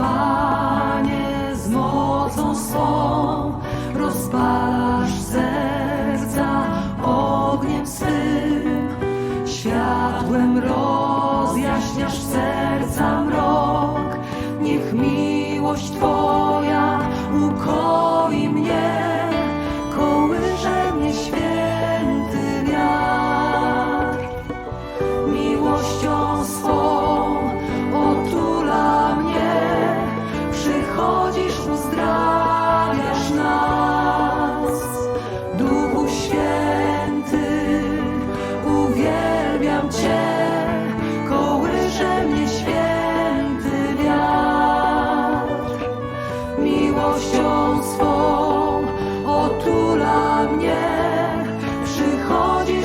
Panie, z mocą swą rozpalasz serca ogniem swym. Światłem rozjaśniasz serca mrok. Niech miłość Twoja ukoi mnie, kołyże mnie święty wiatr. Miłością swą przychodzisz, uzdrawiasz nas. Duchu Święty, uwielbiam Cię, kołyże mnie święty wiatr. Miłością swą otula mnie, przychodzisz,